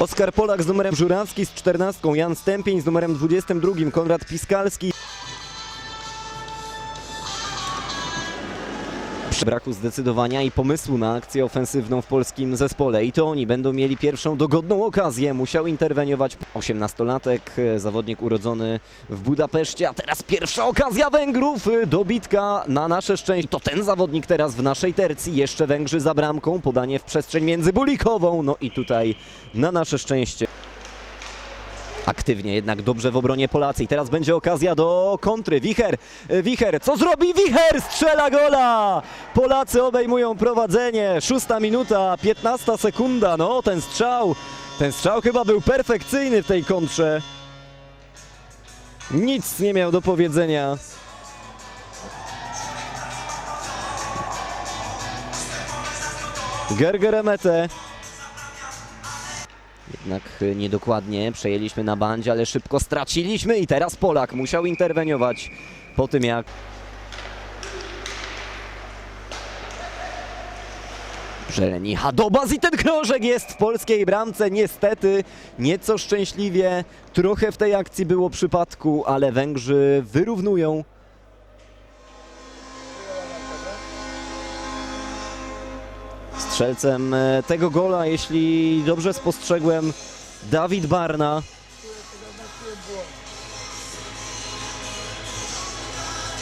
Oskar Polak z numerem Żurawski z 14, Jan Stępień z numerem 22, Konrad Piskalski. Braku zdecydowania i pomysłu na akcję ofensywną w polskim zespole. I to oni będą mieli pierwszą dogodną okazję. Musiał interweniować 18-latek, e, zawodnik urodzony w Budapeszcie, a teraz pierwsza okazja Węgrów. e, Dobitka na nasze szczęście. To ten zawodnik teraz w naszej tercji. Jeszcze Węgrzy za bramką. Podanie w przestrzeń między Bulikową. No i tutaj na nasze szczęście. Aktywnie jednak dobrze w obronie Polacy. I teraz będzie okazja do kontry. Wicher, e, Wicher, co zrobi Wicher? Strzela gola! Polacy obejmują prowadzenie. Szósta minuta, 15 sekunda. No, ten strzał, ten strzał chyba był perfekcyjny w tej kontrze. Nic nie miał do powiedzenia. Gergeremete. Jednak y, niedokładnie przejęliśmy na bandzie, ale szybko straciliśmy i teraz Polak musiał interweniować po tym jak Żeleni Hadobas i ten krążek jest w polskiej bramce. Niestety nieco szczęśliwie. Trochę w tej akcji było przypadku, ale Węgrzy wyrównują. Strzelcem e, tego gola, jeśli dobrze spostrzegłem, Dawid Barna.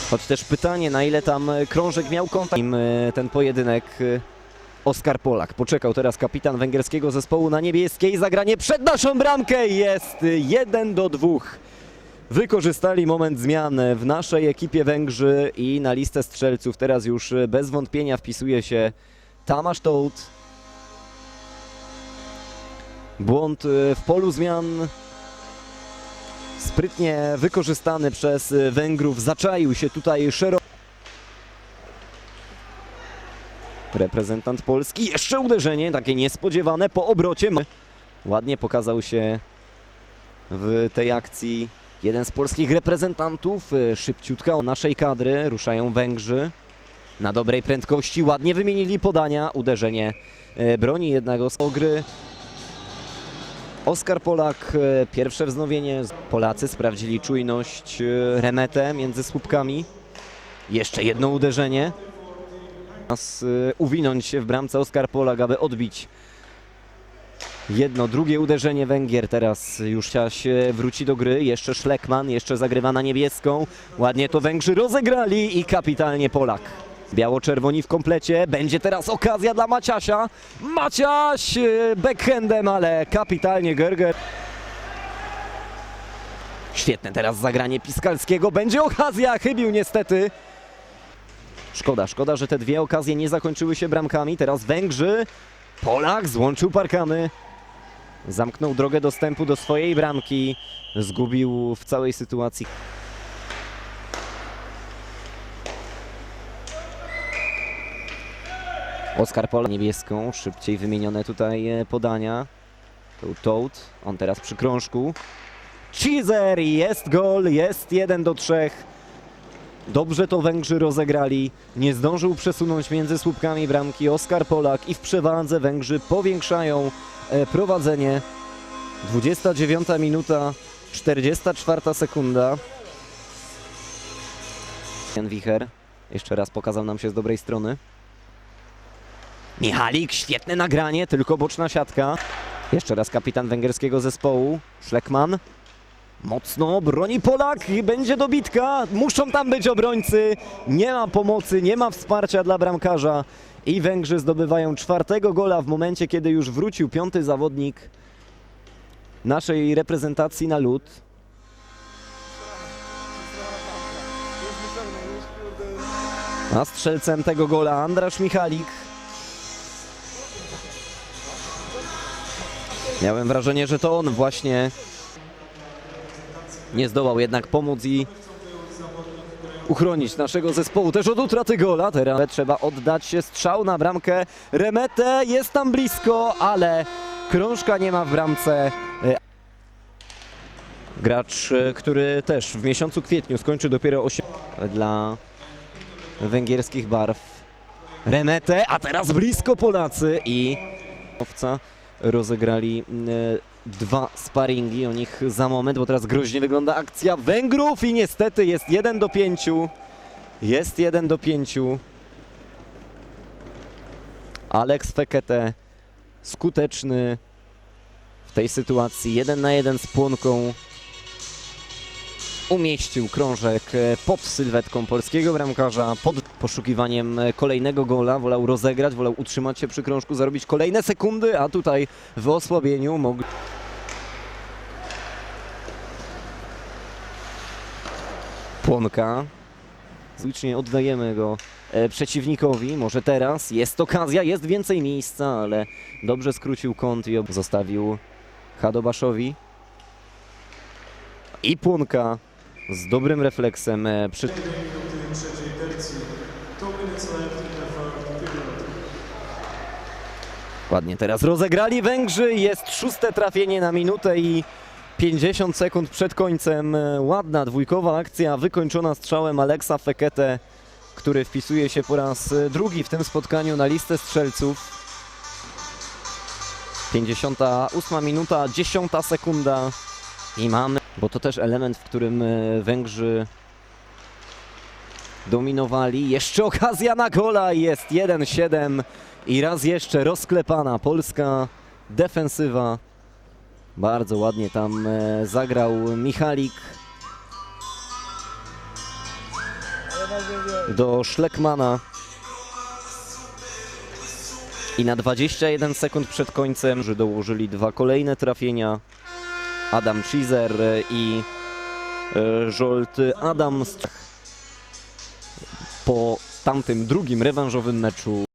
Choć też pytanie, na ile tam krążek miał kontakt e, ten pojedynek. e, Oskar Polak. Poczekał teraz kapitan węgierskiego zespołu na niebieskiej. Zagranie przed naszą bramkę jest 1 do 2. Wykorzystali moment zmian w naszej ekipie Węgrzy i na listę strzelców teraz już bez wątpienia wpisuje się Tamasz Tołt. Błąd e, w polu zmian sprytnie wykorzystany przez e, Węgrów. Zaczaił się tutaj szeroko. Reprezentant Polski. Jeszcze uderzenie, takie niespodziewane po obrocie. Ładnie pokazał się w tej akcji jeden z polskich reprezentantów. E, Szybciutko naszej kadry ruszają Węgrzy. Na dobrej prędkości ładnie wymienili podania. Uderzenie e, broni jednego z ogry. Oskar Polak, e, pierwsze wznowienie. Polacy sprawdzili czujność e, remetę między słupkami. Jeszcze jedno uderzenie. Uwinąć się w bramce Oskar Polak, aby odbić jedno, drugie uderzenie Węgier. Teraz już się wróci do gry. Jeszcze Szlekman, jeszcze zagrywa na niebieską. Ładnie to Węgrzy rozegrali i kapitalnie Polak. Biało-czerwoni w komplecie. Będzie teraz okazja dla Maciasia. Maciaś e, backhandem, ale kapitalnie Gerger. Świetne teraz zagranie Piskalskiego. Będzie okazja, chybił niestety. Szkoda, szkoda, że te dwie okazje nie zakończyły się bramkami. Teraz Węgrzy. Polak złączył parkany. Zamknął drogę dostępu do swojej bramki. Zgubił w całej sytuacji. Oskar Pola niebieską, szybciej wymienione tutaj e, podania. To Toad, on teraz przy krążku. Cizer, jest gol, jest 1 do 3. Dobrze to Węgrzy rozegrali. Nie zdążył przesunąć między słupkami bramki Oskar Polak i w przewadze Węgrzy powiększają e, prowadzenie. 29 minuta, 44 sekunda. Jan Wicher jeszcze raz pokazał nam się z dobrej strony. Michalik, świetne nagranie, tylko boczna siatka. Jeszcze raz kapitan węgierskiego zespołu, Szlekman. Mocno broni Polak i będzie dobitka. Muszą tam być obrońcy. Nie ma pomocy, nie ma wsparcia dla bramkarza. I Węgrzy zdobywają czwartego gola w momencie, kiedy już wrócił piąty zawodnik naszej reprezentacji na lód. A strzelcem tego gola Andrasz Michalik. Miałem wrażenie, że to on właśnie nie zdołał jednak pomóc i uchronić naszego zespołu też od utraty gola. Teraz trzeba oddać strzał na bramkę. Remetę jest tam blisko, ale krążka nie ma w bramce. E, Gracz, e, który też w miesiącu kwietniu skończy dopiero 8 dla węgierskich barw. Remetę, a teraz blisko Polacy i rozegrali e, dwa sparingi, o nich za moment, bo teraz groźnie wygląda akcja Węgrów i niestety jest 1 do 5. Jest 1 do 5. Alex Fekete skuteczny w tej sytuacji. 1 na 1 z Płonką. Umieścił krążek e, pod sylwetką polskiego bramkarza, pod poszukiwaniem kolejnego gola. Wolał rozegrać, wolał utrzymać się przy krążku, zarobić kolejne sekundy, a tutaj w osłabieniu mogli. Płonka. Zlicznie oddajemy go e, przeciwnikowi. Może teraz jest okazja, jest więcej miejsca, ale dobrze skrócił kąt i zostawił Hadobaszowi. I Płonka z dobrym refleksem e, przy... Ładnie teraz rozegrali Węgrzy. Jest szóste trafienie na minutę i 50 sekund przed końcem. E, Ładna dwójkowa akcja wykończona strzałem Aleksa Fekete, który wpisuje się po raz e, drugi w tym spotkaniu na listę strzelców. 58 minuta, 10 sekunda i mamy, bo to też element, w którym e, Węgrzy dominowali. Jeszcze okazja na gola jest 1-7 i raz jeszcze rozklepana polska defensywa. Bardzo ładnie tam e, zagrał Michalik. Do Szlekmana. I na 21 sekund przed końcem, że dołożyli dwa kolejne trafienia. Adam Cizer i e, Żolt Adams. Po tamtym drugim rewanżowym meczu